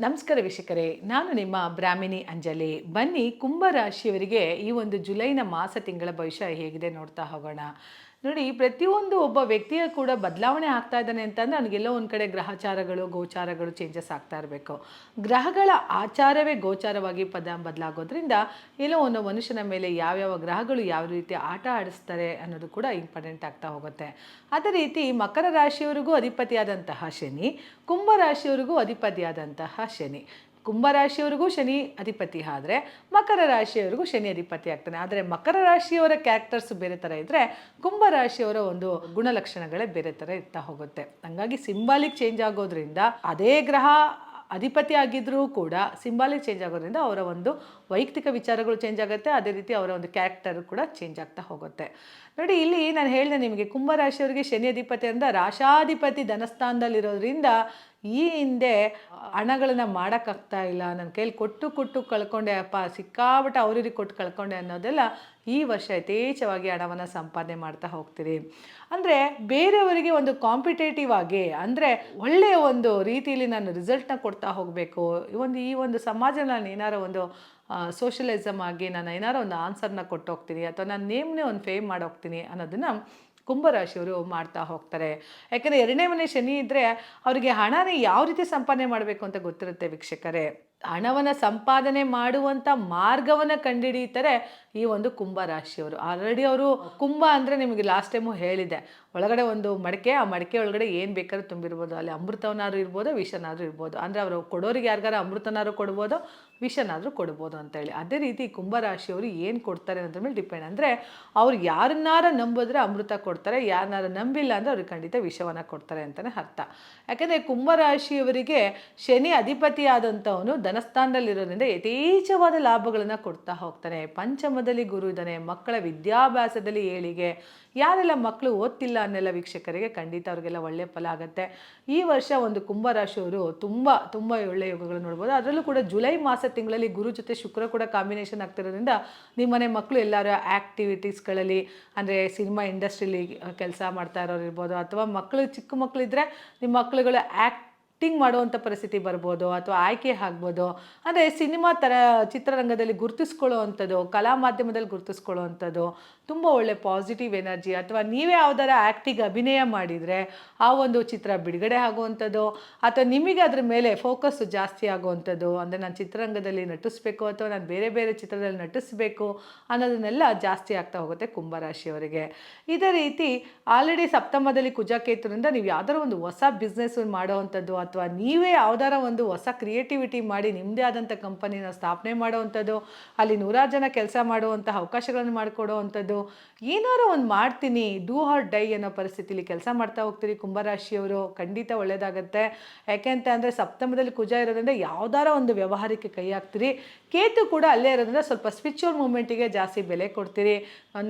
ನಮಸ್ಕಾರ ವೀಕ್ಷಕರೇ, ನಾನು ನಿಮ್ಮ ಬ್ರಾಹ್ಮಿಣಿ ಅಂಜಲಿ. ಬನ್ನಿ ಕುಂಭರಾಶಿಯವರಿಗೆ ಈ ಒಂದು ಜುಲೈನ ಮಾಸ ತಿಂಗಳ ಭವಿಷ್ಯ ಹೇಗಿದೆ ನೋಡ್ತಾ ಹೋಗೋಣ. ನೋಡಿ, ಪ್ರತಿಯೊಂದು ಒಬ್ಬ ವ್ಯಕ್ತಿಯ ಕೂಡ ಬದಲಾವಣೆ ಆಗ್ತಾ ಇದ್ದಾನೆ ಅಂತಂದ್ರೆ ಅವನಿಗೆಲ್ಲೋ ಒಂದು ಕಡೆ ಗ್ರಹಚಾರಗಳು, ಗೋಚಾರಗಳು ಚೇಂಜಸ್ ಆಗ್ತಾ ಇರಬೇಕು. ಗ್ರಹಗಳ ಆಚಾರವೇ ಗೋಚಾರವಾಗಿ ಪದ ಬದಲಾಗೋದ್ರಿಂದ ಎಲ್ಲೋ ಒಂದು ಮನುಷ್ಯನ ಮೇಲೆ ಯಾವ್ಯಾವ ಗ್ರಹಗಳು ಯಾವ ರೀತಿ ಆಟ ಆಡಿಸ್ತಾರೆ ಅನ್ನೋದು ಕೂಡ ಇಂಪಾರ್ಟೆಂಟ್ ಆಗ್ತಾ ಹೋಗುತ್ತೆ. ಅದೇ ರೀತಿ ಮಕರ ರಾಶಿಯವರಿಗೂ ಅಧಿಪತಿಯಾದಂತಹ ಶನಿ, ಕುಂಭ ರಾಶಿಯವರಿಗೂ ಅಧಿಪತಿಯಾದಂತಹ ಶನಿ. ಕುಂಭರಾಶಿಯವರಿಗೂ ಶನಿ ಅಧಿಪತಿ ಆದರೆ ಮಕರ ರಾಶಿಯವರಿಗೂ ಶನಿ ಅಧಿಪತಿ ಆಗ್ತಾನೆ. ಆದರೆ ಮಕರ ರಾಶಿಯವರ ಕ್ಯಾರೆಕ್ಟರ್ಸ್ ಬೇರೆ ಥರ ಇದ್ದರೆ ಕುಂಭ ರಾಶಿಯವರ ಒಂದು ಗುಣಲಕ್ಷಣಗಳೇ ಬೇರೆ ಥರ ಇರ್ತಾ ಹೋಗುತ್ತೆ. ಹಂಗಾಗಿ ಸಿಂಬಾಲಿಕ್ ಚೇಂಜ್ ಆಗೋದ್ರಿಂದ ಅದೇ ಗ್ರಹ ಅಧಿಪತಿ ಆಗಿದ್ದರೂ ಕೂಡ ಸಿಂಬಾಲಿಕ್ ಚೇಂಜ್ ಆಗೋದ್ರಿಂದ ಅವರ ಒಂದು ವೈಯಕ್ತಿಕ ವಿಚಾರಗಳು ಚೇಂಜ್ ಆಗುತ್ತೆ. ಅದೇ ರೀತಿ ಅವರ ಒಂದು ಕ್ಯಾರೆಕ್ಟರ್ ಕೂಡ ಚೇಂಜ್ ಆಗ್ತಾ ಹೋಗುತ್ತೆ. ನೋಡಿ, ಇಲ್ಲಿ ನಾನು ಹೇಳಿದೆ ನಿಮಗೆ ಕುಂಭರಾಶಿಯವರಿಗೆ ಶನಿ ಅಧಿಪತಿ ಅಂದ್ರೆ ರಾಶಾಧಿಪತಿ ಧನಸ್ಥಾನದಲ್ಲಿರೋದ್ರಿಂದ ಈ ಹಿಂದೆ ಹಣಗಳನ್ನ ಮಾಡೋಕ್ಕಾಗ್ತಾ ಇಲ್ಲ. ನನ್ನ ಕೈಲಿ ಕೊಟ್ಟು ಕೊಟ್ಟು ಕಳ್ಕೊಂಡೆ, ಅಪ್ಪ ಸಿಕ್ಕಾಬಿಟ್ಟು ಅವ್ರಿಗೆ ಕೊಟ್ಟು ಕಳ್ಕೊಂಡೆ ಅನ್ನೋದೆಲ್ಲ ಈ ವರ್ಷ ಯಥೇಚ್ಛವಾಗಿ ಹಣವನ್ನು ಸಂಪಾದನೆ ಮಾಡ್ತಾ ಹೋಗ್ತೀರಿ. ಅಂದರೆ ಬೇರೆಯವರಿಗೆ ಒಂದು ಕಾಂಪಿಟೇಟಿವ್ ಆಗಿ, ಅಂದರೆ ಒಳ್ಳೆಯ ಒಂದು ರೀತಿಯಲ್ಲಿ ನಾನು ರಿಸಲ್ಟ್ನ ಕೊಡ್ತಾ ಹೋಗಬೇಕು. ಒಂದು, ಈ ಒಂದು ಸಮಾಜ ನಾನು ಏನಾರೋ ಒಂದು ಸೋಷಲಿಸಮ್ ಆಗಿ ನಾನು ಏನಾರೋ ಒಂದು ಆನ್ಸರ್ನ ಕೊಟ್ಟು ಹೋಗ್ತೀನಿ, ಅಥವಾ ನಾನು ನೇಮ್ನೇ ಒಂದು ಫೇಮ್ ಮಾಡೋಗ್ತೀನಿ ಅನ್ನೋದನ್ನು ಕುಂಭರಾಶಿಯವರು ಮಾಡ್ತಾ ಹೋಗ್ತಾರೆ. ಯಾಕಂದರೆ ಎರಡನೇ ಮನೆ ಶನಿ ಇದ್ದರೆ ಅವರಿಗೆ ಹಣನೇ ಯಾವ ರೀತಿ ಸಂಪಾದನೆ ಮಾಡಬೇಕು ಅಂತ ಗೊತ್ತಿರುತ್ತೆ ವೀಕ್ಷಕರೇ. ಹಣವನ್ನು ಸಂಪಾದನೆ ಮಾಡುವಂಥ ಮಾರ್ಗವನ್ನು ಕಂಡುಹಿಡಿಯುತ್ತಾರೆ ಈ ಒಂದು ಕುಂಭ ರಾಶಿಯವರು. ಆಲ್ರೆಡಿ ಅವರು ಕುಂಭ ಅಂದರೆ ನಿಮಗೆ ಲಾಸ್ಟ್ ಟೈಮು ಹೇಳಿದೆ. ಒಳಗಡೆ ಒಂದು ಮಡಕೆ, ಆ ಮಡಕೆ ಒಳಗಡೆ ಏನು ಬೇಕಾದ್ರೂ ತುಂಬಿರ್ಬೋದು. ಅಲ್ಲಿ ಅಮೃತವನ್ನಾದ್ರೂ ಇರ್ಬೋದು, ವಿಷನಾದರೂ ಇರ್ಬೋದು. ಅಂದರೆ ಅವರು ಕೊಡೋರಿಗೆ ಯಾರಿಗಾರ ಅಮೃತನಾದ್ರೂ ಕೊಡ್ಬೋದು, ವಿಷನಾದರೂ ಕೊಡ್ಬೋದು ಅಂತೇಳಿ ಅದೇ ರೀತಿ ಕುಂಭರಾಶಿಯವರು ಏನು ಕೊಡ್ತಾರೆ ಅನ್ನೋದ್ರ ಮೇಲೆ ಡಿಪೆಂಡ್ ಅಂದರೆ ಅವ್ರು ಯಾರನ್ನಾರ ನಂಬಿದ್ರೆ ಅಮೃತ ಕೊಡ್ತಾರೆ, ಯಾರನ್ನಾರ ನಂಬಿಲ್ಲ ಅಂದರೆ ಅವ್ರಿಗೆ ಖಂಡಿತ ವಿಷವನ್ನು ಕೊಡ್ತಾರೆ ಅಂತಲೇ ಅರ್ಥ. ಯಾಕೆಂದರೆ ಕುಂಭರಾಶಿಯವರಿಗೆ ಶನಿ ಅಧಿಪತಿ ಆದಂಥವನು ಧನಸ್ಥಾನದಲ್ಲಿರೋದ್ರಿಂದ ಯಥೇಚ್ಛವಾದ ಲಾಭಗಳನ್ನು ಕೊಡ್ತಾ ಹೋಗ್ತಾನೆ. ಪಂಚಮದಲ್ಲಿ ಗುರು ಇದ್ದಾನೆ. ಮಕ್ಕಳ ವಿದ್ಯಾಭ್ಯಾಸದಲ್ಲಿ ಏಳಿಗೆ. ಯಾರೆಲ್ಲ ಮಕ್ಕಳು ಓದ್ತಿಲ್ಲ ಅನ್ನೆಲ್ಲ ವೀಕ್ಷಕರಿಗೆ ಖಂಡಿತ ಅವ್ರಿಗೆಲ್ಲ ಒಳ್ಳೆಯ ಫಲ ಆಗುತ್ತೆ. ಈ ವರ್ಷ ಒಂದು ಕುಂಭರಾಶಿಯವರು ತುಂಬ ತುಂಬ ಒಳ್ಳೆಯ ಯೋಗಗಳು ನೋಡ್ಬೋದು. ಅದರಲ್ಲೂ ಕೂಡ ಜುಲೈ ಮಾಸ ತಿಂಗಳಲ್ಲಿ ಗುರು ಜೊತೆ ಶುಕ್ರ ಕೂಡ ಕಾಂಬಿನೇಷನ್ ಆಗ್ತಿರೋದ್ರಿಂದ ನಿಮ್ಮನೆ ಮಕ್ಕಳು ಎಲ್ಲರೂ ಆ್ಯಕ್ಟಿವಿಟೀಸ್ಗಳಲ್ಲಿ ಅಂದರೆ ಸಿನಿಮಾ ಇಂಡಸ್ಟ್ರಿಲಿ ಕೆಲಸ ಮಾಡ್ತಾ ಇರೋರು ಇರ್ಬೋದು ಅಥವಾ ಮಕ್ಕಳು ಚಿಕ್ಕ ಮಕ್ಕಳಿದ್ರೆ ನಿಮ್ಮ ಮಕ್ಕಳುಗಳು ಆ್ಯಕ್ಟ್ ಆ್ಯಕ್ಟಿಂಗ್ ಮಾಡುವಂಥ ಪರಿಸ್ಥಿತಿ ಬರ್ಬೋದು ಅಥವಾ ಆಯ್ಕೆ ಆಗ್ಬೋದು. ಅಂದರೆ ಸಿನಿಮಾ ಥರ ಚಿತ್ರರಂಗದಲ್ಲಿ ಗುರುತಿಸ್ಕೊಳ್ಳೋ ಅಂಥದ್ದು ಕಲಾ ಮಾಧ್ಯಮದಲ್ಲಿ ಗುರುತಿಸ್ಕೊಳ್ಳೋ ಅಂಥದ್ದು ತುಂಬ ಒಳ್ಳೆ ಪಾಸಿಟಿವ್ ಎನರ್ಜಿ ಅಥವಾ ನೀವೇ ಯಾವ್ದಾರ ಆ್ಯಕ್ಟಿಗೆ ಅಭಿನಯ ಮಾಡಿದರೆ ಆ ಒಂದು ಚಿತ್ರ ಬಿಡುಗಡೆ ಆಗುವಂಥದ್ದು, ಅಥವಾ ನಿಮಗೆ ಅದ್ರ ಮೇಲೆ ಫೋಕಸ್ ಜಾಸ್ತಿ ಆಗುವಂಥದ್ದು, ಅಂದರೆ ನಾನು ಚಿತ್ರರಂಗದಲ್ಲಿ ನಟಿಸ್ಬೇಕು ಅಥವಾ ನಾನು ಬೇರೆ ಬೇರೆ ಚಿತ್ರದಲ್ಲಿ ನಟಿಸ್ಬೇಕು ಅನ್ನೋದನ್ನೆಲ್ಲ ಜಾಸ್ತಿ ಆಗ್ತಾ ಹೋಗುತ್ತೆ ಕುಂಭರಾಶಿಯವರಿಗೆ. ಇದೇ ರೀತಿ ಆಲ್ರೆಡಿ ಸಪ್ತಮದಲ್ಲಿ ಕುಜಾಕೇತುನಿಂದ ನೀವು ಯಾವ್ದಾರ ಒಂದು ಹೊಸ ಬಿಸ್ನೆಸ್ ಮಾಡೋವಂಥದ್ದು, ಅಥವಾ ನೀವೇ ಯಾವ್ದಾರ ಒಂದು ಹೊಸ ಕ್ರಿಯೇಟಿವಿಟಿ ಮಾಡಿ ನಿಮ್ಮದೇ ಆದಂಥ ಕಂಪನಿನ ಸ್ಥಾಪನೆ ಮಾಡೋವಂಥದ್ದು, ಅಲ್ಲಿ ನೂರಾರು ಜನ ಕೆಲಸ ಮಾಡುವಂಥ ಅವಕಾಶಗಳನ್ನು ಮಾಡಿಕೊಡೋವಂಥದ್ದು ಏನಾರು ಒಂದು ಮಾಡ್ತೀನಿ ಡೂ ಆರ್ ಡೈ ಅನ್ನೋ ಪರಿಸ್ಥಿತಿಲಿ ಕೆಲಸ ಮಾಡ್ತಾ ಹೋಗ್ತೀರಿ ಕುಂಭರಾಶಿಯವರು, ಖಂಡಿತ ಒಳ್ಳೆಯದಾಗತ್ತೆ ಯಾಕೆಂತ ಅಂದರೆ ಸಪ್ತಮದಲ್ಲಿ ಕುಜ ಇರೋದ್ರಿಂದ ಯಾವ್ದಾರ ಒಂದು ವ್ಯವಹಾರಕ್ಕೆ ಕೈ ಹಾಕ್ತೀರಿ. ಕೇತು ಕೂಡ ಅಲ್ಲೇ ಇರೋದ್ರಿಂದ ಸ್ವಲ್ಪ ಸ್ಪಿರಿಚುವಲ್ ಮೂಮೆಂಟಿಗೆ ಜಾಸ್ತಿ ಬೆಲೆ ಕೊಡ್ತೀರಿ.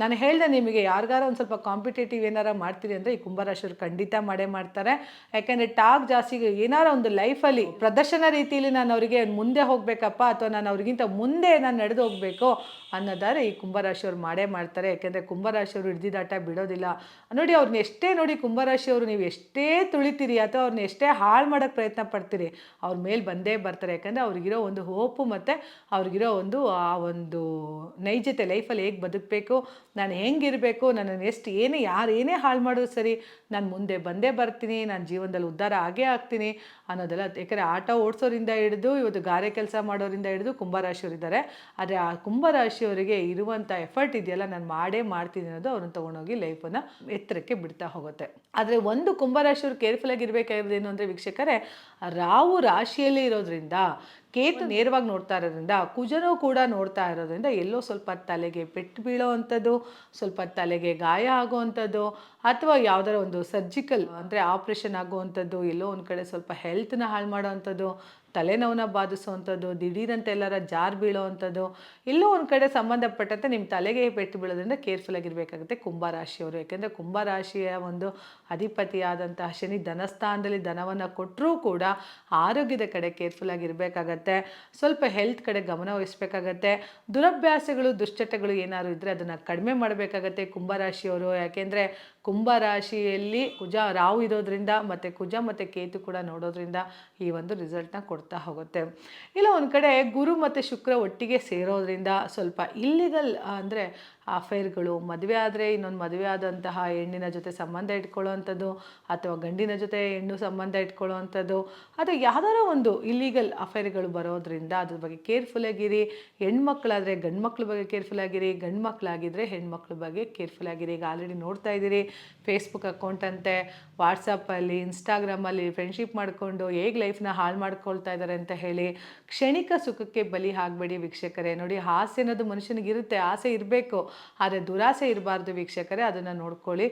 ನಾನು ಹೇಳಿದೆ ನಿಮಗೆ ಯಾರಿಗಾರ ಒಂದು ಸ್ವಲ್ಪ ಕಾಂಪಿಟೇಟಿವ್ ಏನಾರ ಮಾಡ್ತೀರಿ ಅಂದರೆ ಈ ಕುಂಭರಾಶಿಯವರು ಖಂಡಿತ ಮಾಡೇ ಮಾಡ್ತಾರೆ. ಯಾಕೆಂದರೆ ಟಾಕ್ ಜಾಸ್ತಿ ಏನಾರ ಒಂದು ಲೈಫಲ್ಲಿ ಪ್ರದರ್ಶನ ರೀತಿಯಲ್ಲಿ ನಾನು ಅವರಿಗೆ ಮುಂದೆ ಹೋಗಬೇಕಪ್ಪ ಅಥವಾ ನಾನು ಅವ್ರಿಗಿಂತ ಮುಂದೆ ನಾನು ನಡೆದು ಹೋಗಬೇಕು ಅನ್ನೋದಾದ್ರೆ ಈ ಕುಂಭರಾಶಿಯವರು ಮಾಡೇ ಮಾಡ್ತಾರೆ. ಯಾಕೆಂದರೆ ಕುಂಭರಾಶಿಯವರು ಹಿಡ್ದಿದಾಟ ಬಿಡೋದಿಲ್ಲ. ನೋಡಿ ಅವ್ರನ್ನ ಎಷ್ಟೇ ನೋಡಿ ಕುಂಭರಾಶಿಯವರು ನೀವು ಎಷ್ಟೇ ತುಳಿತೀರಿ ಅಥವಾ ಅವ್ರನ್ನ ಎಷ್ಟೇ ಹಾಳು ಮಾಡೋಕ್ಕೆ ಪ್ರಯತ್ನ ಪಡ್ತೀರಿ, ಅವ್ರ ಮೇಲೆ ಬಂದೇ ಬರ್ತಾರೆ. ಯಾಕಂದರೆ ಅವ್ರಿಗಿರೋ ಒಂದು ಹೋಪು ಮತ್ತು ಅವ್ರಿಗಿರೋ ಒಂದು, ಆ ಒಂದು ನೈಜತೆ ಲೈಫಲ್ಲಿ ಹೇಗೆ ಬದುಕಬೇಕು, ನಾನು ಹೆಂಗಿರಬೇಕು ನನ್ನನ್ನು ಎಷ್ಟು ಏನೇ, ಯಾರು ಏನೇ ಹಾಳು ಮಾಡೋದು ಸರಿ, ನಾನು ಮುಂದೆ ಬಂದೇ ಬರ್ತೀನಿ, ನಾನು ಜೀವನದಲ್ಲಿ ಉದ್ಧಾರ ಆಗೇ ಆಗ್ತೀನಿ ಅನ್ನೋದೆಲ್ಲ. ಯಾಕಂದರೆ ಆಟ ಓಡಿಸೋರಿಂದ ಹಿಡಿದು, ಇವತ್ತು ಗಾರೆ ಕೆಲಸ ಮಾಡೋರಿಂದ ಹಿಡಿದು ಕುಂಭರಾಶಿಯವರಿದ್ದಾರೆ. ಆದರೆ ಆ ಕುಂಭರಾಶಿಯವರಿಗೆ ಇರುವಂಥ ಎಫರ್ಟ್ ಇದೆಯಲ್ಲ, ನಾನು ಮಾಡೇ ಮಾಡ್ತೀನಿ ಅನ್ನೋದು ಅವ್ರನ್ನ ತೊಗೊಂಡೋಗಿ ಲೈಫನ್ನು ಎತ್ತರಕ್ಕೆ ಬಿಡ್ತಾ ಹೋಗುತ್ತೆ. ಆದರೆ ಒಂದು ಕುಂಭರಾಶಿಯವರು ಕೇರ್ಫುಲ್ ಆಗಿರಬೇಕಾಗಿರೋದು ಏನು ಅಂದರೆ ವೀಕ್ಷಕರೇ ರಾವು ರಾಶಿಯಲ್ಲಿ ಇರೋದ್ರಿಂದ ಕೇತು ನೇರವಾಗಿ ನೋಡ್ತಾ ಇರೋದ್ರಿಂದ ಕುಜನೂ ಕೂಡ ನೋಡ್ತಾ ಇರೋದ್ರಿಂದ ಎಲ್ಲೋ ಸ್ವಲ್ಪ ತಲೆಗೆ ಪೆಟ್ಟು ಬೀಳೋ ಅಂಥದ್ದು ಸ್ವಲ್ಪ ತಲೆಗೆ ಗಾಯ ಆಗುವಂಥದ್ದು ಅಥವಾ ಯಾವುದಾರ ಒಂದು ಸರ್ಜಿಕಲ್ ಅಂದರೆ ಆಪ್ರೇಷನ್ ಆಗುವಂಥದ್ದು ಎಲ್ಲೋ ಒಂದು ಕಡೆ ಸ್ವಲ್ಪ ಹೆಲ್ತ್ನ ಹಾಳು ಮಾಡೋ ಅಂಥದ್ದು ತಲೆನೋವನ್ನ ಬಾಧಿಸುವಂಥದ್ದು ದಿಢೀರಂತೆ ಎಲ್ಲರ ಜಾರ್ ಬೀಳೋವಂಥದ್ದು ಎಲ್ಲೋ ಒಂದು ಕಡೆ ಸಂಬಂಧಪಟ್ಟಂತೆ ನಿಮ್ಮ ತಲೆಗೆ ಪೆಟ್ಟು ಬೀಳೋದ್ರಿಂದ ಕೇರ್ಫುಲ್ ಆಗಿರಬೇಕಾಗುತ್ತೆ ಕುಂಭರಾಶಿಯವರು. ಯಾಕೆಂದರೆ ಕುಂಭರಾಶಿಯ ಒಂದು ಅಧಿಪತಿಯಾದಂತಹ ಶನಿ ಧನಸ್ಥಾನದಲ್ಲಿ ಧನವನ್ನು ಕೊಟ್ಟರೂ ಕೂಡ ಆರೋಗ್ಯದ ಕಡೆ ಕೇರ್ಫುಲ್ ಆಗಿರಬೇಕಾಗತ್ತೆ. ಸ್ವಲ್ಪ ಹೆಲ್ತ್ ಕಡೆ ಗಮನ ವಹಿಸ್ಬೇಕಾಗತ್ತೆ. ದುರಭ್ಯಾಸಗಳು ದುಶ್ಚಟಗಳು ಏನಾದ್ರು ಇದ್ದರೆ ಅದನ್ನು ಕಡಿಮೆ ಮಾಡಬೇಕಾಗತ್ತೆ ಕುಂಭರಾಶಿಯವರು. ಯಾಕೆಂದರೆ ಕುಂಭ ರಾಶಿಯಲ್ಲಿ ಕುಜ ರಾಹು ಇರೋದ್ರಿಂದ ಮತ್ತು ಕುಜ ಮತ್ತು ಕೇತು ಕೂಡ ನೋಡೋದ್ರಿಂದ ಈ ಒಂದು ರಿಸಲ್ಟ್ನ ಕೊಡ್ತಾ ಹೋಗುತ್ತೆ. ಇಲ್ಲ ಒಂದು ಕಡೆ ಗುರು ಮತ್ತು ಶುಕ್ರ ಒಟ್ಟಿಗೆ ಸೇರೋದ್ರಿಂದ ಸ್ವಲ್ಪ ಇಲ್ಲಿಗಲ್ ಅಂದರೆ ಅಫೇರ್ಗಳು, ಮದುವೆ ಆದರೆ ಇನ್ನೊಂದು ಮದುವೆ ಆದಂತಹ ಹೆಣ್ಣಿನ ಜೊತೆ ಸಂಬಂಧ ಇಟ್ಕೊಳ್ಳೋವಂಥದ್ದು ಅಥವಾ ಗಂಡಿನ ಜೊತೆ ಹೆಣ್ಣು ಸಂಬಂಧ ಇಟ್ಕೊಳ್ಳೋವಂಥದ್ದು ಅಥವಾ ಯಾವ್ದಾರ ಒಂದು ಇಲ್ಲೀಗಲ್ ಅಫೇರ್ಗಳು ಬರೋದ್ರಿಂದ ಅದ್ರ ಬಗ್ಗೆ ಕೇರ್ಫುಲ್ ಆಗಿರಿ. ಹೆಣ್ಮಕ್ಳಾದರೆ ಗಂಡು ಮಕ್ಳ ಬಗ್ಗೆ ಕೇರ್ಫುಲ್ ಆಗಿರಿ ಗಂಡು ಮಕ್ಕಳಾಗಿದ್ದರೆ ಹೆಣ್ಮಕ್ಳ ಬಗ್ಗೆ ಕೇರ್ಫುಲ್ ಆಗಿರಿ. ಈಗ ಆಲ್ರೆಡಿ ನೋಡ್ತಾ ಇದ್ದೀರಿ. ಫೇಸ್ಬುಕ್ ಅಕೌಂಟ್ ಅಂತೆ ವಾಟ್ಸಪ್ಪಲ್ಲಿ ಇನ್ಸ್ಟಾಗ್ರಾಮಲ್ಲಿ ಫ್ರೆಂಡ್ಶಿಪ್ ಮಾಡಿಕೊಂಡು ಹೇಗೆ ಲೈಫ್ನ ಹಾಳು ಮಾಡ್ಕೊಳ್ತಾ ಇದ್ದಾರೆ ಅಂತ ಹೇಳಿ ಕ್ಷಣಿಕ ಸುಖಕ್ಕೆ ಬಲಿ ಆಗಬೇಡಿ ವೀಕ್ಷಕರೇ. ನೋಡಿ ಆಸೆ ಅನ್ನೋದು ಮನುಷ್ಯನಿಗಿರುತ್ತೆ ಆಸೆ ಇರಬೇಕು. ಆದರೆ ದುರಾಸೆ ಇರಬಾರ್ದು ವೀಕ್ಷಕರೇ, ಅದನ್ನು ನೋಡ್ಕೊಳ್ಳಿ.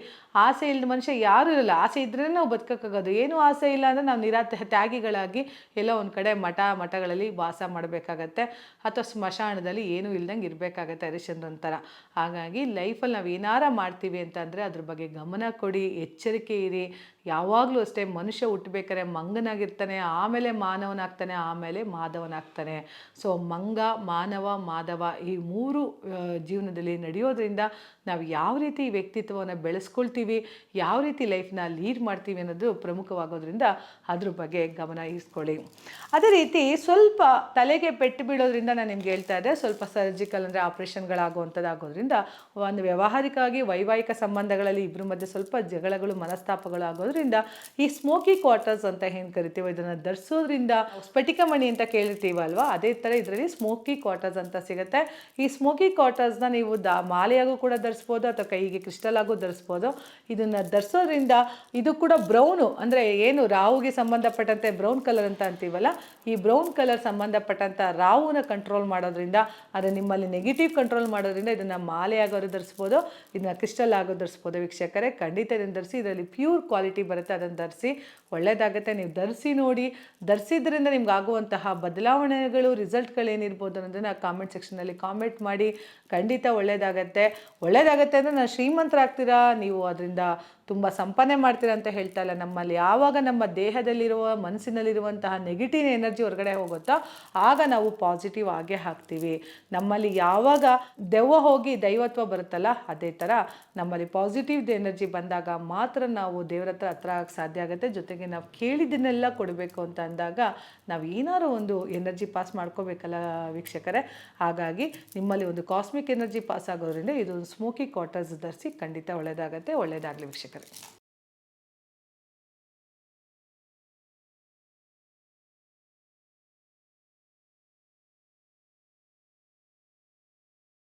ಆಸೆ ಇಲ್ಲದ ಮನುಷ್ಯ ಯಾರೂ ಇರಲ್ಲ. ಆಸೆ ಇದ್ರೇ ನಾವು ಬದುಕೋಕ್ಕಾಗೋದು. ಏನೂ ಆಸೆ ಇಲ್ಲ ಅಂದರೆ ನಾವು ನಿರಾತ ತ್ಯಾಗಿಗಳಾಗಿ ಎಲ್ಲ ಒಂದು ಕಡೆ ಮಠ, ಮಠಗಳಲ್ಲಿ ವಾಸ ಮಾಡಬೇಕಾಗತ್ತೆ. ಅಥವಾ ಸ್ಮಶಾನದಲ್ಲಿ ಏನೂ ಇಲ್ದಂಗೆ ಇರಬೇಕಾಗತ್ತೆ ಹರಿಶ್ಚಂದ್ರನ್ ಥರ ಹಾಗಾಗಿ ಲೈಫಲ್ಲಿ ನಾವು ಏನಾರ ಮಾಡ್ತೀವಿ ಅಂತಂದರೆ ಅದ್ರ ಬಗ್ಗೆ ಗಮನ ಕೊಡಿ, ಎಚ್ಚರಿಕೆ ಇರಿ. ಯಾವಾಗಲೂ ಅಷ್ಟೇ ಮನುಷ್ಯ ಹುಟ್ಟಬೇಕಾದ್ರೆ ಮಂಗನಾಗಿರ್ತಾನೆ, ಆಮೇಲೆ ಮಾನವನಾಗ್ತಾನೆ, ಆಮೇಲೆ ಮಾಧವನಾಗ್ತಾನೆ. ಸೊ ಮಂಗ, ಮಾನವ, ಮಾಧವ ಈ ಮೂರು ಜೀವನದಲ್ಲಿ ನಡೆಯೋದ್ರಿಂದ ನಾವು ಯಾವ ರೀತಿ ವ್ಯಕ್ತಿತ್ವವನ್ನು ಬೆಳೆಸ್ಕೊಳ್ತೀವಿ, ಯಾವ ರೀತಿ ಲೈಫ್ನ ಲೀಡ್ ಮಾಡ್ತೀವಿ ಅನ್ನೋದು ಪ್ರಮುಖವಾಗೋದ್ರಿಂದ ಅದ್ರ ಬಗ್ಗೆ ಗಮನ ಇಸ್ಕೊಳ್ಳಿ. ಅದೇ ರೀತಿ ಸ್ವಲ್ಪ ತಲೆಗೆ ಪೆಟ್ಟು ಬೀಳೋದ್ರಿಂದ ನಾನು ನಿಮ್ಗೆ ಹೇಳ್ತಾ ಇದ್ದೆ, ಸ್ವಲ್ಪ ಸರ್ಜಿಕಲ್ ಅಂದರೆ ಆಪ್ರೇಷನ್ಗಳಾಗುವಂಥದ್ದಾಗೋದ್ರಿಂದ ಒಂದು ವ್ಯಾವಹಾರಿಕವಾಗಿ ವೈವಾಹಿಕ ಸಂಬಂಧಗಳಲ್ಲಿ ಇಬ್ಬರ ಮಧ್ಯೆ ಸ್ವಲ್ಪ ಜಗಳಗಳು, ಮನಸ್ತಾಪಗಳು ಆಗೋದ್ರಿಂದ ಈ ಸ್ಮೋಕಿ ಕ್ವಾರ್ಟರ್ಸ್ ಅಂತ ಏನು ಕರಿತೀವೋ ಇದನ್ನು ಧರಿಸೋದ್ರಿಂದ ಸ್ಫಟಿಕ ಮಣಿ ಅಂತ ಕೇಳಿರ್ತೀವಲ್ವಾ? ಅದೇ ಥರ ಇದರಲ್ಲಿ ಸ್ಮೋಕಿ ಕ್ವಾರ್ಟರ್ಸ್ ಅಂತ ಸಿಗುತ್ತೆ. ಈ ಸ್ಮೋಕಿ ಕ್ವಾರ್ಟರ್ಸ್ನ ನೀವು ದ ಮಾಲೆಯಾಗೂ ಕೂಡ ಧರಿಸ್ಬೋದು ಅಥವಾ ಕೈಗೆ ಕ್ರಿಸ್ಟಲ್ ಆಗು ಧರಿಸ್ಬೋದು. ಇದನ್ನು ಧರಿಸೋದ್ರಿಂದ ಇದು ಕೂಡ ಬ್ರೌನು ಅಂದರೆ ಏನು ರಾಹುಗೆ ಸಂಬಂಧಪಟ್ಟಂತೆ ಬ್ರೌನ್ ಕಲರ್ ಅಂತ ಅಂತೀವಲ್ಲ, ಈ ಬ್ರೌನ್ ಕಲರ್ ಸಂಬಂಧಪಟ್ಟಂಥ ರಾವುನ ಕಂಟ್ರೋಲ್ ಮಾಡೋದ್ರಿಂದ, ಅದು ನಿಮ್ಮಲ್ಲಿ ನೆಗೆಟಿವ್ ಕಂಟ್ರೋಲ್ ಮಾಡೋದ್ರಿಂದ ಇದನ್ನು ಮಾಲೆಯಾಗೋರು ಧರಿಸ್ಬೋದು, ಇದನ್ನ ಕ್ರಿಸ್ಟಲ್ ಆಗೋ ಧರಿಸ್ಬೋದು ವೀಕ್ಷಕರೇ, ಖಂಡಿತ ಇದನ್ನು ಧರಿಸಿ, ಇದರಲ್ಲಿ ಪ್ಯೂರ್ ಕ್ವಾಲಿಟಿ ಬರುತ್ತೆ, ಅದನ್ನು ಧರಿಸಿ ಒಳ್ಳೆಯದಾಗುತ್ತೆ ನೀವು ಧರಿಸಿ ನೋಡಿ, ಧರಿಸಿದ್ರಿಂದ ನಿಮ್ಗೆ ಆಗುವಂತಹ ಬದಲಾವಣೆಗಳು ರಿಸಲ್ಟ್ಗಳೇನಿರ್ಬೋದು ಅನ್ನೋದನ್ನು ಕಾಮೆಂಟ್ ಸೆಕ್ಷನಲ್ಲಿ ಕಾಮೆಂಟ್ ಮಾಡಿ, ಖಂಡಿತ ಒಳ್ಳೆಯದಾಗತ್ತೆ ಒಳ್ಳೆಯದಾಗತ್ತೆ ಅಂದರೆ ನಾನು ಶ್ರೀಮಂತರಾಗ್ತೀರಾ? ನೀವು ಅದರಿಂದ ತುಂಬ ಸಂಪಾದನೆ ಮಾಡ್ತೀರಾ ಅಂತ ಹೇಳ್ತಾ ಇಲ್ಲ. ನಮ್ಮಲ್ಲಿ ಯಾವಾಗ ನಮ್ಮ ದೇಹದಲ್ಲಿರುವ, ಮನಸ್ಸಿನಲ್ಲಿರುವಂತಹ ನೆಗೆಟಿವ್ ಎನರ್ಜಿ ಹೊರಗಡೆ ಹೋಗುತ್ತೋ, ಆಗ ನಾವು ಪಾಸಿಟಿವ್ ಆಗೇ ಹಾಕ್ತೀವಿ. ನಮ್ಮಲ್ಲಿ ಯಾವಾಗ ದೆವ್ವ ಹೋಗಿ ದೈವತ್ವ ಬರುತ್ತಲ್ಲ, ಅದೇ ಥರ ನಮ್ಮಲ್ಲಿ ಪಾಸಿಟಿವ್ ಎನರ್ಜಿ ಬಂದಾಗ ಮಾತ್ರ ನಾವು ದೇವರ ಹತ್ರ ಹತ್ರ ಆಗಕ್ಕೆ ಸಾಧ್ಯ ಆಗುತ್ತೆ. ಜೊತೆಗೆ ನಾವು ಕೇಳಿದ್ದನ್ನೆಲ್ಲ ಕೊಡಬೇಕು ಅಂತ ಅಂದಾಗ ನಾವು ಏನಾರು ಒಂದು ಎನರ್ಜಿ ಪಾಸ್ ಮಾಡ್ಕೋಬೇಕಲ್ಲ ವೀಕ್ಷಕರೇ. ಹಾಗಾಗಿ ನಿಮ್ಮಲ್ಲಿ ಒಂದು ಕಾಸ್ಮಿಕ್ ಎನರ್ಜಿ ಪಾಸ್ ಆಗೋದ್ರಿಂದ ಇದು ಸ್ಮೋಕಿ ಕ್ವಾರ್ಟರ್ಸ್ ಧರಿಸಿ ಖಂಡಿತ ಒಳ್ಳೆಯದಾಗತ್ತೆ ಒಳ್ಳೆಯದಾಗಲಿ ವೀಕ್ಷಕರೇ.